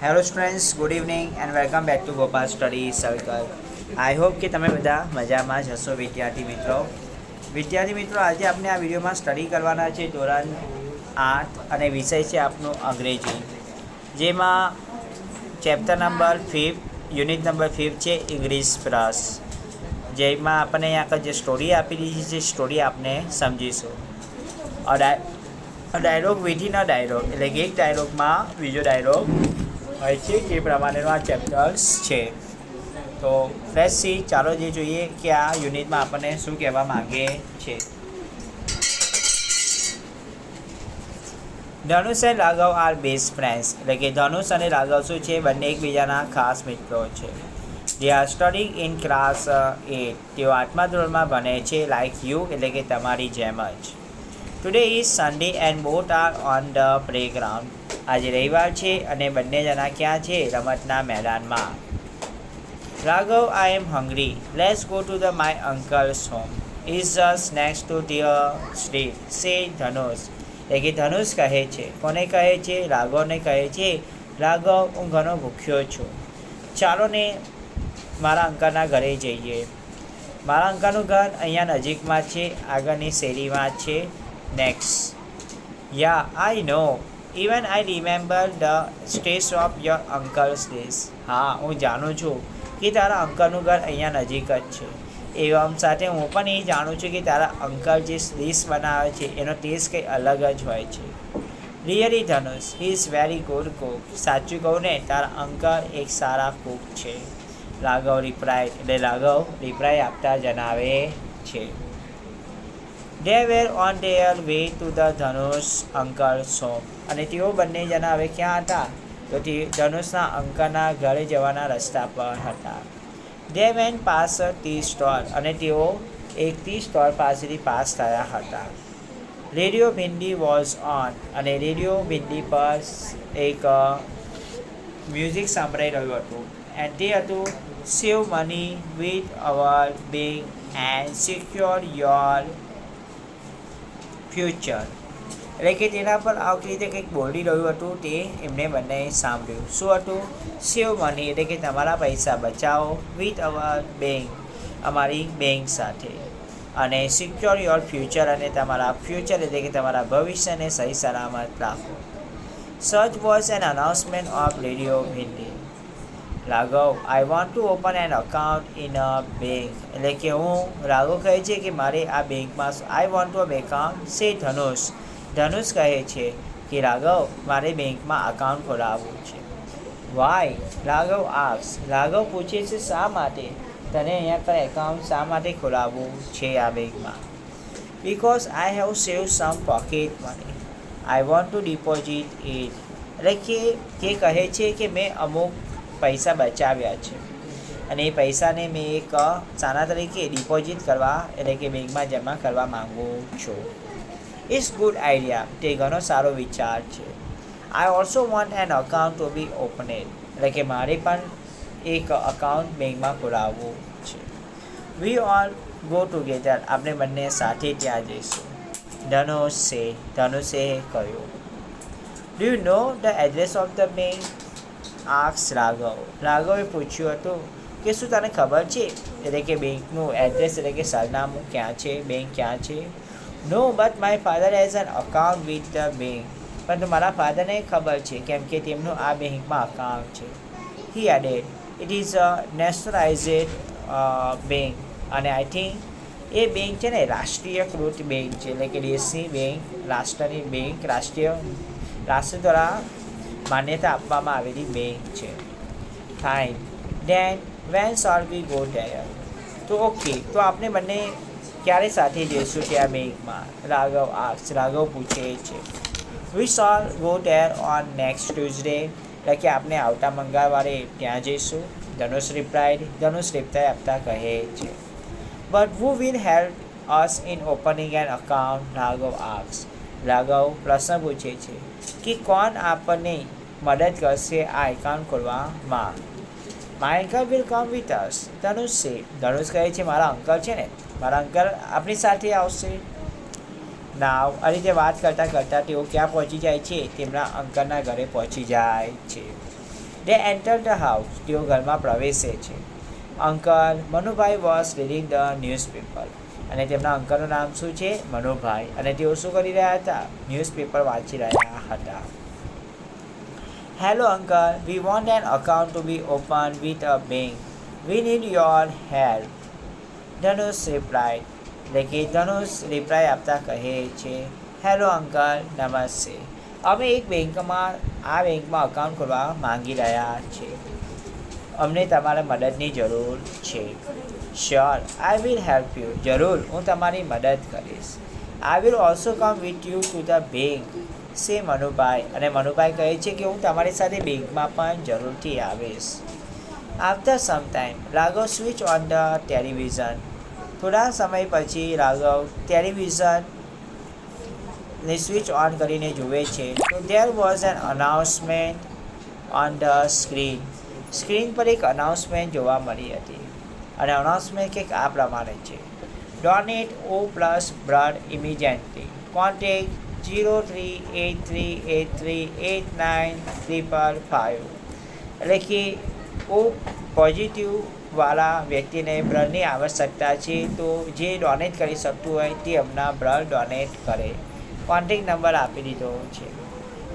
Hello students good evening and welcome back to Gopal study circle I hope કે તમે બધા મજામાં જ હશો વિદ્યાર્થી મિત્રો. વિદ્યાર્થી મિત્રો, આજે આપણે આ વિડીયોમાં સ્ટડી કરવાના છે ધોરણ આઠ અને વિષય છે આપનો અંગ્રેજી. જેમાં chapter number fifth unit number fifth છે ઇંગ્લિશ પ્લસ જેમાં આપણને આગળ જે સ્ટોરી આપી દીધી છે સ્ટોરી આપણે સમજીશું. ડાયલોગ વિધિન અ ડાયલોગ એટલે કે એક ડાયલોગમાં બીજો ડાયલોગ હોય છે જે પ્રમાણેનો આ ચેપ્ટર્સ છે. તો ફ્રેશ સી ચાલો જે જોઈએ કે આ યુનિટમાં આપણને શું કહેવા માગે છે. ધનુષ અને રાઘવ આર બેસ્ટ ફ્રેન્ડ્સ એટલે કે ધનુષ અને રાઘવ શું છે? બંને એકબીજાના ખાસ મિત્રો છે. જે are studying in class eight તેઓ આઠમા ધોરણમાં ભણે છે લાઈક યુ એટલે કે તમારી જેમ જ. Today is Sunday and both are on the playground આજે રવિવાર છે અને બંને જણા ક્યાં છે રમતના મેદાનમાં. Raghav I am hungry let's go to the my uncle's home is just next to their street says Dhanush એટલે કે ધનુષ કહે છે. કોને કહે છે? રાઘવને કહે છે. રાઘવ, હું ઘણો ભૂખ્યો છું. ચાલો ને મારા અંકલના ઘરે જઈએ. મારા અંકલનું ઘર અહીંયા નજીકમાં છે. આગળની શેરીમાં છે. Next yeah I know even I remember the સ્ટેસ of your uncle's dishes હા, હું જાણું છું કે તારા અંકલનું ઘર અહીંયા નજીક જ છે. એવમ સાથે હું પણ એ જાણું છું કે તારા અંકલ જે ડીશ બનાવે છે, એનો ટેસ્ટ કંઈ અલગ જ હોય છે. Really Dhanush he is very good cook સાચું કહું ને, તારા અંકલ એક સારા કુક છે. રાઘવ રિપ્રાય એટલે રાઘવ રિપ્રાય આપતા જણાવે છે. They were on their way to the Dhanush uncle so અને તેઓ બંને જણા હવે ક્યાં હતા? તો તે ધનુષના અંકલના ઘરે જવાના રસ્તા પર હતા. They went past tea store અને તેઓ એક ટી સ્ટોર પાસેથી પાસ થયા હતા. રેડિયો ભિંડી વોઝ ઓન અને રેડિયો ભિંડી પર એક મ્યુઝિક સંભળાઈ રહ્યું હતું. એન્ડ તે હતું save money with our bank and secure your future એટલે કે તેના પર આવી રીતે કંઈક બોલી રહ્યું હતું તે એમને બંને સાંભળ્યું. શું હતું? સેવ મની એટલે કે તમારા પૈસા બચાવો વિથ અવર બેંક અમારી બેંક સાથે. અને સિક્યોર યોર ફ્યુચર અને તમારા ફ્યુચર એટલે કે તમારા ભવિષ્યને સહી સલામત રાખો. Such was an announcement of radio Hindi Raghav I want to open an account in a bank એટલે કે હું, રાઘવ કહે છે કે મારે આ બેંકમાં આઈ વોન્ટ ટુ એકાઉન્ટ સે ધનુષ. ધનુષ કહે છે કે, રાઘવ, મારે બેંકમાં અકાઉન્ટ ખોલાવવું છે. વાય રાઘવ આક્સ રાઘવ પૂછે છે, શા માટે? તને અહીંયા પર એકાઉન્ટ શા માટે ખોલાવવું છે આ બેંકમાં? Because I have save some pocket money I want to deposit it એટલે કે તે કહે છે કે, મેં અમુક પૈસા બચાવ્યા છે. અને એ પૈસાને મેં એક સાના તરીકે ડિપોઝિટ કરવા, એટલે કે બેંકમાં જમા કરવા માગું છું. ઇટ્સ ગુડ આઈડિયા તે ઘણો સારો વિચાર છે. I also want an account to be opened એટલે કે મારે પણ એક અકાઉન્ટ બેંકમાં ખોલાવવું છે. વી ઓલ ગો ટુગેધર આપણે બંને સાથે ત્યાં જઈશું. ધનુષે ધનુષે કહ્યું. Do you know the address of the bank asks Raghav. રાઘવે પૂછ્યું હતું કે શું તને ખબર છે? એટલે કે બેંકનું એડ્રેસ એટલે કે સરનામું ક્યાં છે? બેંક ક્યાં છે? No but my father has an account with the bank પરંતુ મારા ફાધરને ખબર છે કેમ કે તેમનું આ બેંકમાં અકાઉન્ટ છે. He added it is a nationalised bank અને આઈ થિંક એ બેંક છે ને રાષ્ટ્રીયકૃત બેંક છે. એટલે કે દેશની બેંક રાષ્ટ્રની બેંક રાષ્ટ્રીય, રાષ્ટ્ર દ્વારા માન્યતા આપવામાં આવેલી બેંક છે. Fine then when shall we go there તો ઓકે તો આપણે બંને ક્યારે સાથે જઈશું ત્યાં બેંકમાં રાઘવ આક્સ રાઘવ પૂછે છે. We shall go there on next Tuesday એટલે કે આપણે આવતા મંગળવારે ત્યાં જઈશું. ધનુષ રિપ્લાઇડ ધનુષ રિપ્લાય આપતા કહે છે. But who will help us in opening an account Raghav asks Raghav પ્રશ્ન પૂછે છે કે કોણ આપણને મદદ કરશે આ એકાઉન્ટ ખોલવામાં my uncle will come with us Dhanush. છે ધનુષ કહે છે, મારા અંકલ છે ને, મારા અંકલ આપણી સાથે આવશે. નાવ આ રીતે વાત કરતાં કરતાં તેઓ ક્યાં પહોંચી જાય છે? તેમના અંકલના ઘરે પહોંચી જાય છે. દે એન્ટર ધ હાઉસ તેઓ ઘરમાં પ્રવેશે છે. Uncle Manubhai was reading the newspaper અને તેમના અંકલનું નામ શું છે? મનુભાઈ. અને તેઓ શું કરી રહ્યા હતા? ન્યૂઝપેપર વાંચી રહ્યા હતા. Hello uncle we want an account to be open with a bank we need your help Dhanush reply કે ધનુષ રિપ્લાય આપતા કહે છે હેલો અંકલ નમસ્તે. અમે એક બેંકમાં, આ બેંકમાં અકાઉન્ટ ખોલવા માંગી રહ્યા છીએ અમને તમારા મદદની જરૂર છે. Sure I will help you જરૂર, હું તમારી મદદ કરીશ. I will also come with you to the bank says Manubhai. અને મનુભાઈ કહે છે કે હું તમારી સાથે બેંકમાં પણ જરૂરથી આવીશ. After some time Raghav switch on the television થોડા સમય પછી રાઘવ ટેલિવિઝન ને સ્વિચ ઓન કરીને જુએ છે. તો there was an announcement on the screen screen પર એક અનાઉન્સમેન્ટ જોવા મળી હતી. અને અનાઉન્સમેન્ટ કંઈક આ પ્રમાણે છે. Donate O plus blood immediately contact zero three eight three eight three eight nine triple five એટલે કે ઓ પોઝિટિવવાળા વ્યક્તિને બ્લડની આવશ્યકતા છે તો જે ડોનેટ કરી શકતું હોય તે હમણાં બ્લડ ડોનેટ કરે. કોન્ટેક નંબર આપી દીધો છે.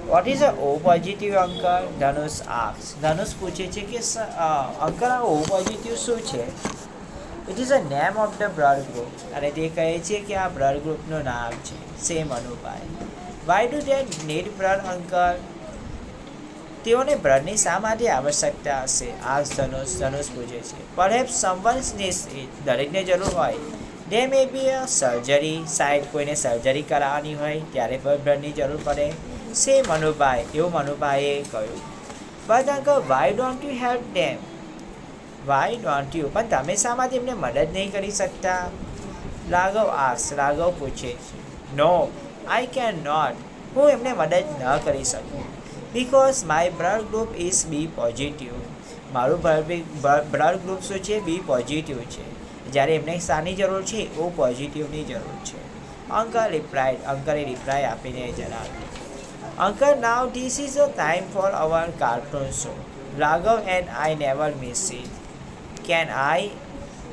What is a O positive uncle Dhanush asks Dhanush પૂછે છે કે અંકલ આ ઓ પોઝિટિવ શું છે? It is a name of the blood group અને તે કહે છે કે આ બ્લડ ગ્રુપનું નામ છે. Says Manubhai. Why do that need blood uncle તેઓને બ્લડની શા માટે આવશ્યકતા હશે? આ ધનુષ ધનુષ પૂછે છે. પરહેપ સમવન્સ દરેકને જરૂર હોય. They may be a surgery side કોઈને સર્જરી કરાવવાની હોય, ત્યારે પણ બ્લડની જરૂર પડે. સે મનુભાઈ એવું મનુભાઈએ કહ્યું but uncle why don't you help them why don't you પણ તમે શા માટે એમને મદદ નહીં કરી શકતા? રાઘવ આસ રાઘવ પૂછે છે નો આઈ કેન નોટ હું એમને મદદ ન કરી શકું. Because my blood group is B positive મારું બ્લડ ગ્રુપ શું છે? બી પોઝિટિવ છે. જ્યારે એમને શાની જરૂર છે ઓ પોઝિટિવની જરૂર છે. અંકલ રિપ્લાય અંકલે રિપ્લાય આપીને જણાવ્યું. Uncle now this is the time for our cartoon show Raghav and I never miss it. Can I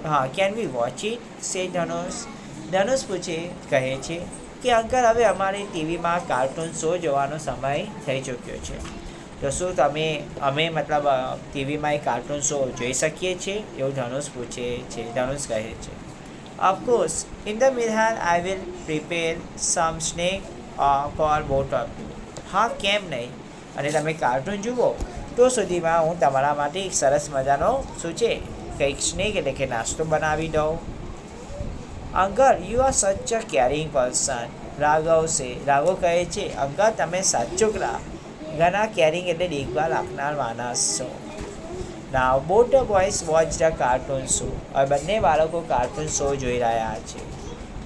હા can we watch it say Dhanush ધનુષ પૂછે કહે છે કે અંકલ હવે અમારી ટીવીમાં કાર્ટૂન શો જોવાનો સમય થઈ ચૂક્યો છે તો શું તમે અમે મતલબ ટીવીમાં એ કાર્ટૂન શો જોઈ શકીએ છીએ એવું ધનુષ પૂછે છે ધનુષ કહે છે of course in the meantime I will prepare some snack for both of you હા, કેમ નહીં? અને તમે કાર્ટૂન જુઓ, તો સુધીમાં હું તમારા માટે એક સરસ મજાનો શું છે, કંઈક સ્નેક એટલે કે નાસ્તો બનાવી દઉં. અંકલ યુ આર સચ અ કેરિંગ પર્સન રાઘવ છે. રાઘવ કહે છે, અંકલ, તમે સાચો ઘણા કેરિંગ એટલે દેખભાલ આપનાર માણસ છો. ના both the boys watch the cartoon show હવે બંને બાળકો કાર્ટૂન શો જોઈ રહ્યા છે.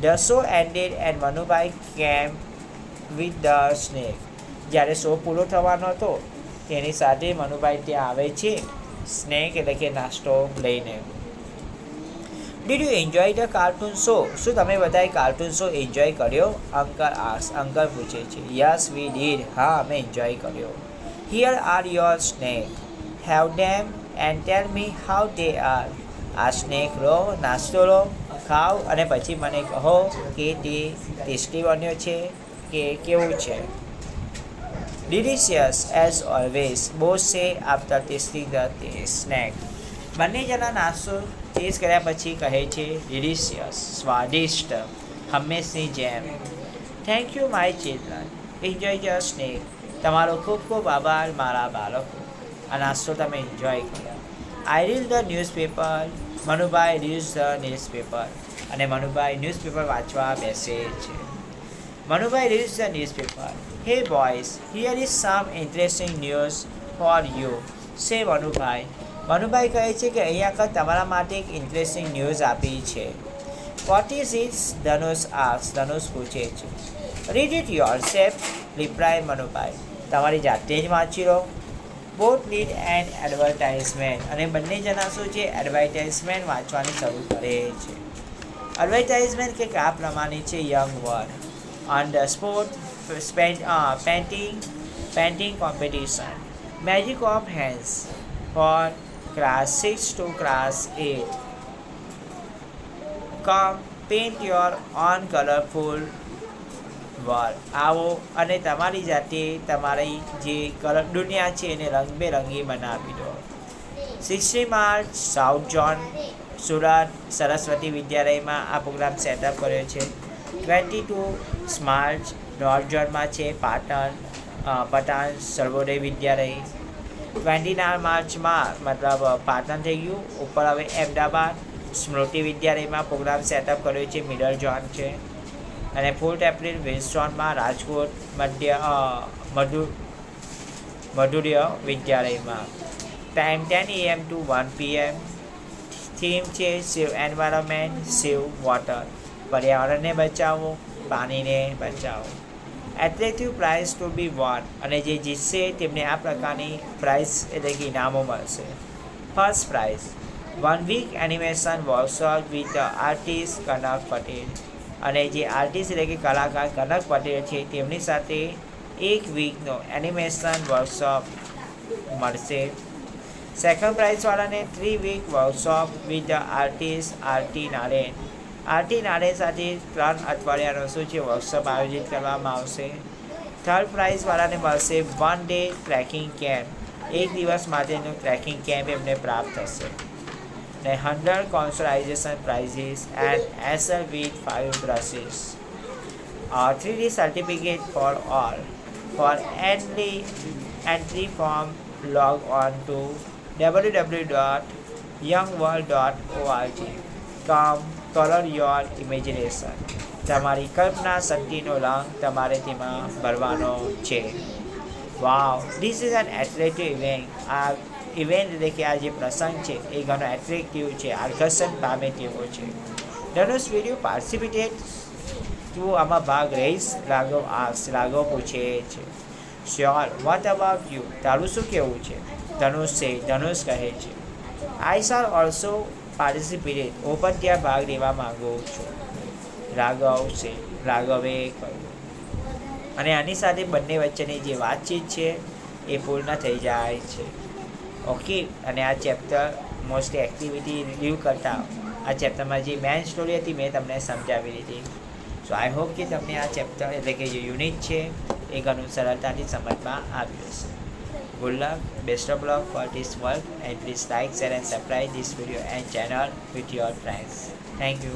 The show ended and Manubhai came with the snack જ્યારે શો પૂરો થવાનો હતો, તેની સાથે મનુભાઈ ત્યાં આવે છે, સ્નેક એટલે કે નાસ્તો લઈને. Did you enjoy the cartoon show શું તમે બધાએ કાર્ટૂન શો એન્જોય કર્યો? અંકલ આસ, અંકલ પૂછે છે. યસ વી ડીડ હા, અમે એન્જોય કર્યો. Here are your snack have them and tell me how they are આ સ્નેક લો, નાસ્તો લો, ખાઓ અને પછી મને કહો કે તે ટેસ્ટી બન્યો છે કે કેવું છે. Delicious as always both after tasting the snack બંને જણા નાસ્તો ટેસ્ટ કર્યા પછી કહે છે ડિલિશિયસ સ્વાદિષ્ટ, હંમેશની જેમ. Thank you my children enjoy your snack તમારો ખૂબ ખૂબ આભાર, મારા બાળકો. આ નાસ્તો તમે એન્જોય કર્યો. I read the newspaper Manubhai read the newspaper અને મનુભાઈ ન્યૂઝપેપર વાંચવા બેસે છે. Manubhai reads the newspaper hey boys here is some interesting news for you says Manubhai Manubhai કહે છે કે અહીંયા આગળ તમારા માટે એક ઇન્ટરેસ્ટિંગ ન્યૂઝ આપી છે. વોટ ઇઝ ઇટ્સ ધનુષ આસ ધનુષ પૂછે છે. Read it yourself reply Manubhai તમારી જાતે જ વાંચી લો. બોટ નીડ એન્ડ એડવર્ટાઇઝમેન્ટ અને બંને જણા શું છે? એડવર્ટાઇઝમેન્ટ વાંચવાની શરૂ કરે છે. એડવર્ટાઇઝમેન્ટ કંઈક આ પ્રમાણે છે? Young world on the sport uh, painting painting competition Magic of Hands for class 6 to class 8. Come paint your own colorful wall. આવો અને તમારી જાતે તમારી જે કલર દુનિયા છે એને રંગબેરંગી બનાવી દો sixty March south zone Surat Saraswati વિદ્યાલયમાં આ પ્રોગ્રામ સેટઅપ કર્યો છે ટ્વેન્ટી ટુ નોર્થ ઝોનમાં છે પાટણ પટાણ સર્વોદય વિદ્યાલય. ટ્વેન્ટી નાઇન માર્ચમાં મતલબ પાટણ થઈ ગયું. ઉપર હવે અમદાવાદ, સ્મૃતિ વિદ્યાલયમાં પ્રોગ્રામ સેટઅપ કર્યો છે મિડલ જોન છે. અને ફોર્થ એપ્રિલ વેસ્ટ રાજકોટ મધ્ય મધુ, મધુર્ય વિદ્યાલયમાં. Time ten AM to one PM. Theme છે સેવ એન્વાયરમેન્ટ, સેવ વોટર. પર્યાવરણને બચાવો, પાણીને બચાવો. Attractive prize to be won અને જે જીતશે તેમને આ પ્રકારની પ્રાઇઝ એટલે કે ઇનામો મળશે. First prize one week animation workshop with artist Kanak Patel અને જે આર્ટિસ્ટ એટલે કે કલાકાર કનક પટેલ છે, તેમની સાથે એક વીકનો એનિમેશન વર્કશોપ મળશે. Second પ્રાઇઝવાળાને three week workshop with the artist Arti Naren Arti Nade સાથે ત્રણ અઠવાડિયાનો છે વર્કશોપ આયોજિત કરવામાં આવશે? થર્ડ પ્રાઇઝવાળાને મળશે વન ડે ટ્રેકિંગ કેમ્પ એક દિવસ માટેનું ટ્રેકિંગ કેમ્પ એમને પ્રાપ્ત થશે. ને hundred consolation prizes and easel with five brushes three D certificate for all for online entry form, log on to www.youngworld.org come color your imagination. તમારી કલ્પના શક્તિનો રંગ તમારે તેમાં ભરવાનો છે. Wow this is an attractive event આ event એટલે કે આ જે પ્રસંગ છે, એ ઘણો એટ્રેક્ટિવ છે, આકર્ષણ પામે તેવો છે. ધનુષ વીડિયો પાર્ટિસિપેટેડ તું આમાં ભાગ રહીશ રાઘવ આસ રાઘવ પૂછે છે. શ્યોર વોટ અબાઉટ યુ તારું શું કહેવું છે? ધનુષ છે, ધનુષ કહે છે. આઈ સાર ઓલ્સો પાર્ટિસિપેટેડ હું પણ ત્યાં ભાગ લેવા માગો છું. રાઘવ છે. રાઘવે કહ્યું. અને આની સાથે બંને વચ્ચેની જે વાતચીત છે એ પૂર્ણ થઈ જાય છે. ઓકે અને આ ચેપ્ટર મોસ્ટલી એક્ટિવિટી રિવ્યૂ કરતાં આ ચેપ્ટરમાં જે મેન સ્ટોરી હતી મેં તમને સમજાવી દીધી. સો આઈ હોપ કે તમને આ ચેપ્ટર એટલે કે જે યુનિટ છે એ ઘણું સરળતાથી સમજમાં આવ્યું હશે. Good luck best of luck for this work and please like share and subscribe this video and channel with your friends. Thank you